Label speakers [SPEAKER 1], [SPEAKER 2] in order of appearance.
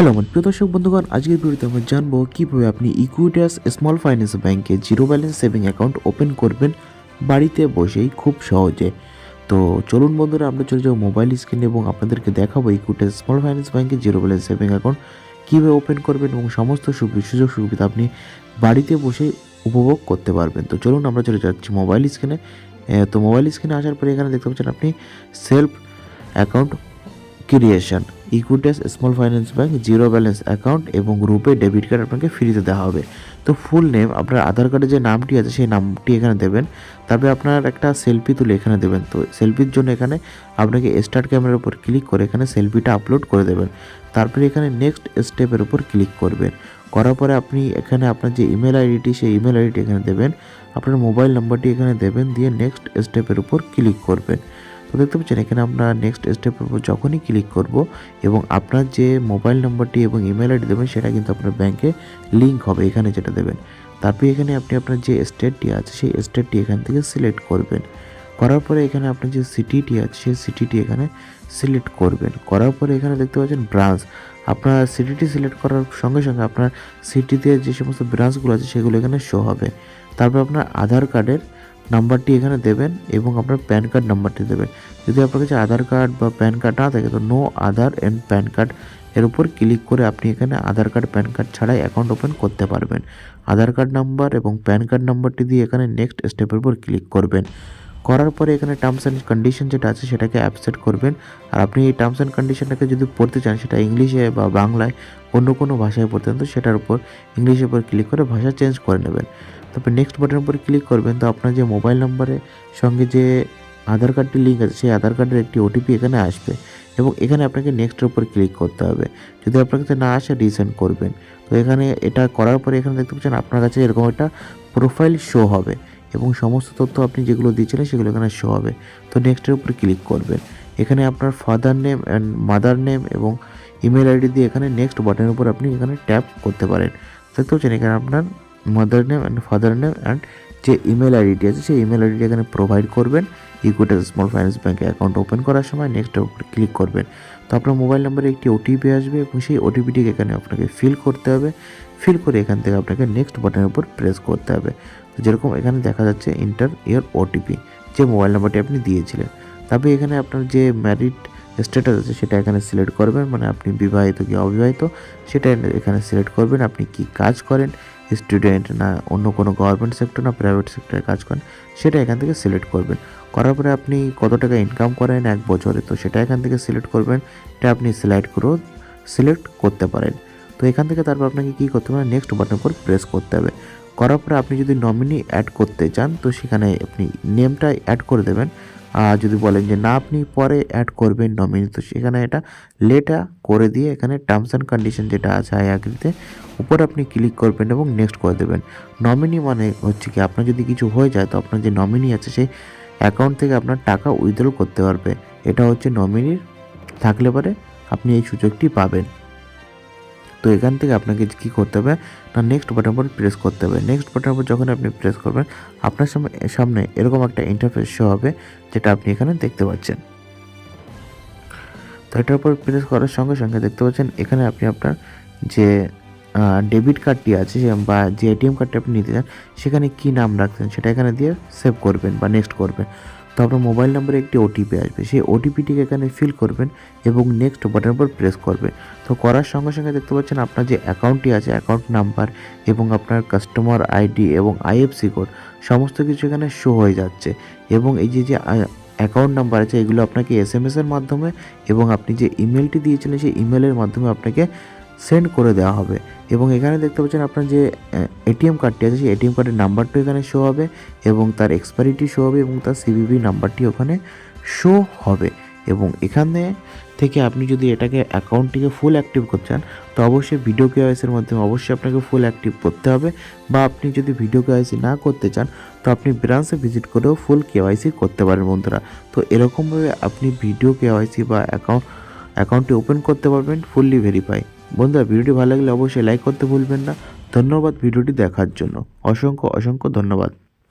[SPEAKER 1] Hello আমার প্রিয় দর্শক বন্ধুগণ, আজকের ভিডিওতে আমরা জানব কীভাবে আপনি ইকুইটাস স্মল ফাইন্যান্স ব্যাংকে zero balance saving account open করবেন বাড়িতে বসেই খুব সহজে। তো চলুন বন্ধুরা, আমরা চলে যাব মোবাইল স্ক্রিনে এবং আপনাদেরকে দেখাবো ইকুইটাস স্মল ফাইন্যান্স ব্যাংকে জিরো ব্যালেন্স সেভিং অ্যাকাউন্ট কীভাবে ওপেন করবেন এবং সমস্ত সুযোগ সুবিধা আপনি বাড়িতে বসেই উপভোগ করতে পারবেন। তো চলুন আমরা চলে যাচ্ছি মোবাইল স্ক্রিনে তো মোবাইল স্ক্রিনে আসার পরে এখানে দেখতে পাচ্ছেন আপনি self account creation Equitas small finance bank zero balance account এবং রুপে ডেবিট কার্ড আপনাকে ফ্রিতে দেওয়া হবে। তো ফুল নেম আপনার আধার কার্ডে যে নামটি আছে, সেই নামটি এখানে দেবেন। তারপরে আপনার একটা সেলফি তুলে এখানে দেবেন। তো সেলফির জন্য এখানে আপনাকে স্টার্ট ক্যামেরার উপর ক্লিক করে এখানে সেলফিটা আপলোড করে দেবেন। তারপরে এখানে নেক্সট স্টেপের উপর ক্লিক করবেন। করার পরে আপনি এখানে আপনার যে ইমেল আইডিটি সেই ইমেল আইডিটি এখানে দেবেন। আপনার মোবাইল নাম্বারটি এখানে দেবেন। দিয়ে নেক্সট স্টেপের উপর ক্লিক করবেন। তো দেখতে পাচ্ছেন, এখানে আমরা নেক্সট উপর যখনই ক্লিক করব এবং আপনার যে মোবাইল নাম্বারটি এবং ইমেল আইডি দেবেন, সেটা কিন্তু আপনার ব্যাংকে লিঙ্ক হবে, এখানে যেটা দেবেন। তারপরে এখানে আপনি আপনার যে স্টেটটি আছে, সেই স্টেটটি এখান থেকে সিলেক্ট করবেন। করার পরে এখানে আপনার যে সিটিটি আছে, সেই সিটিটি এখানে সিলেক্ট করবেন। করার পরে এখানে দেখতে পাচ্ছেন ব্রাঞ্চ আপনার সিটিটি সিলেক্ট করার সঙ্গে সঙ্গে আপনার সিটিতে যে সমস্ত ব্রাঞ্চগুলো আছে, সেগুলো এখানে শো হবে। তারপর আপনার আধার কার্ডের নাম্বারটি এখানে দেবেন এবং আপনার প্যান কার্ড নাম্বারটি দেবেন। যদি আপনার কাছে আধার কার্ড বা প্যান কার্ড না থাকে, তো no Aadhaar and PAN card এর উপর ক্লিক করে আপনি এখানে আধার কার্ড, প্যান কার্ড ছাড়াই অ্যাকাউন্ট ওপেন করতে পারবেন। আধার কার্ড নাম্বার এবং প্যান কার্ড নাম্বারটি দিয়ে এখানে নেক্সট স্টেপের উপর ক্লিক করবেন। করার পরে এখানে টার্মস অ্যান্ড কন্ডিশন যেটা আছে, সেটাকে অ্যাপসেট করবেন। আর আপনি এই টার্মস অ্যান্ড কন্ডিশনটাকে যদি পড়তে চান, সেটা ইংলিশে বা বাংলায় অন্য কোনো ভাষায় পড়তেন তো সেটার উপর ইংলিশের উপর ক্লিক করে ভাষা চেঞ্জ করে নেবেন। তারপর নেক্সট বাটনের উপর ক্লিক করবেন, তো আপনার যে মোবাইল নাম্বারের সঙ্গে যে আধার কার্ডটি লিঙ্ক আছে, সেই আধার কার্ডের একটি ওটিপি এখানে আসবে এবং এখানে আপনাকে নেক্সটের উপর ক্লিক করতে হবে। যদি আপনার কাছে না আসে রিসেন্ড করবেন। তো এখানে এটা করার পরে এখানে দেখতে পাচ্ছেন আপনার কাছে এরকম একটা প্রোফাইল শো হবে এবং সমস্ত তথ্য আপনি যেগুলো দিয়েছিলেন সেগুলো এখানে শো হবে। তো নেক্সটের উপর ক্লিক করবেন। এখানে আপনার father name and mother name এবং ইমেল আইডি দিয়ে এখানে নেক্সট বাটনের উপর আপনি এখানে ট্যাপ করতে পারেন। দেখতে পাচ্ছেন এখানে আপনার mother name and father name and যে ইমেল আইডিটি আছে, সেই ইমেল আইডিটি এখানে প্রোভাইড করবেন। ইকুইটাস স্মল ফাইন্যান্স ব্যাঙ্কে অ্যাকাউন্ট ওপেন করার সময় নেক্সটের উপর ক্লিক করবেন। তো আপনার মোবাইল নাম্বারে একটি ওটিপি আসবে এবং সেই ওটিপিটিকে এখানে আপনাকে ফিল করতে হবে। ফিল করে এখান থেকে আপনাকে নেক্সট বাটনের উপর প্রেস করতে হবে। তো যেরকম এখানে দেখা যাচ্ছে ইন্টার ইয়ার ওটিপি যে মোবাইল নাম্বারটি আপনি দিয়েছিলেন। তারপরে এখানে আপনার যে ম্যারিড স্ট্যাটাস আছে, সেটা এখানে সিলেক্ট করবেন মানে আপনি বিবাহিত কি অবিবাহিত, সেটা এখানে সিলেক্ট করবেন, আপনি কি কাজ করেন স্টুডেন্ট না অন্য কোনো গভর্নমেন্ট সেক্টর না প্রাইভেট সেক্টরে কাজ করেন, সেটা এখান থেকে সিলেক্ট করবেন। করার পরে আপনি কত টাকা ইনকাম করেন এক বছরে, তো সেটা এখান থেকে সিলেক্ট করবেন, এটা আপনি সিলেক্ট করেও সিলেক্ট করতে পারেন। তো এখান থেকে তারপর আপনাকে কী করতে হবে নেক্সট বাটনের উপর প্রেস করতে হবে। করার পরে আপনি যদি নমিনি অ্যাড করতে চান, তো সেখানে আপনি নেমটা অ্যাড করে দেবেন। আর যদি বলেন যে, না, আপনি পরে অ্যাড করবেন নমিনি তো সেখানে এটা লেটা করে দিয়ে এখানে টার্মস অ্যান্ড কন্ডিশন যেটা আছে আই আগ্রিতে উপর আপনি ক্লিক করবেন এবং নেক্সট করে দেবেন। নমিনি মানে হচ্ছে কি, আপনার যদি কিছু হয়ে যায়, তো আপনার যে নমিনি আছে সেই অ্যাকাউন্ট থেকে আপনার টাকা উইথড্র করতে পারবে। এটা হচ্ছে নমিনির থাকলে পরে আপনি এই সুযোগটি পাবেন। তো এখান থেকে আপনাকে কী করতে হবে, না নেক্সট বাটন উপর প্রেস করতে হবে। নেক্সট বাটনের উপর যখন আপনি প্রেস করবেন, আপনার সামনে সামনে এরকম একটা ইন্টারফেস শো হবে, যেটা আপনি এখানে দেখতে পাচ্ছেন। তো এটার উপর প্রেস করার সঙ্গে সঙ্গে দেখতে পাচ্ছেন, এখানে আপনি আপনার যে ডেবিট কার্ডটি আছে বা যে এটিএম কার্ডটি আপনি নিতে চান, সেখানে কী নাম রাখছেন, সেটা এখানে দিয়ে সেভ করবেন বা নেক্সট করবেন। তো আপনার মোবাইল নাম্বারে একটি ওটিপি আসবে। সেই ওটিপিটিকে এখানে ফিল করবেন এবং নেক্সট বাটনের উপর প্রেস করবেন। তো করার সঙ্গে সঙ্গে দেখতে পাচ্ছেন আপনার যে অ্যাকাউন্টটি আছে অ্যাকাউন্ট নাম্বার এবং আপনার কাস্টমার আইডি এবং আইএফসি কোড সমস্ত কিছু এখানে শো হয়ে যাচ্ছে। এবং এই যে যে অ্যাকাউন্ট নাম্বার আছে, এগুলো আপনাকে এস এম এসের মাধ্যমে এবং আপনি যে ইমেলটি দিয়েছিলেন, সেই ইমেলের মাধ্যমে আপনাকে সেন্ড করে দেওয়া হবে। এবং এখানে দেখতে পাচ্ছেন আপনার যে এটিএম কার্ডটি আছে, সেই এটিএম কার্ডের নাম্বারটি এখানে শো হবে এবং তার এক্সপায়ারিটি শো হবে এবং তার সিভিভি নাম্বারটি ওখানে শো হবে। এবং এখানে থেকে আপনি যদি এটাকে অ্যাকাউন্টটিকে ফুল অ্যাক্টিভ করতে চান, তো অবশ্যই ভিডিও কেওয়াইসির মাধ্যমে অবশ্যই আপনাকে ফুল অ্যাক্টিভ করতে হবে। বা আপনি যদি ভিডিও কেওয়াইসি না করতে চান, তো আপনি ব্রাঞ্চে ভিজিট করেও ফুল কেওয়াইসি করতে পারেন বন্ধুরা। তো এরকমভাবে আপনি ভিডিও কেওয়াইসি বা অ্যাকাউন্ট অ্যাকাউন্টটি ওপেন করতে পারবেন ফুললি ভেরিফাই বন্ধুরা, ভিডিওটি ভালো লাগলে অবশ্যই লাইক করতে ভুলবেন না। ধন্যবাদ ভিডিওটি দেখার জন্য। অসংখ্য অসংখ্য ধন্যবাদ।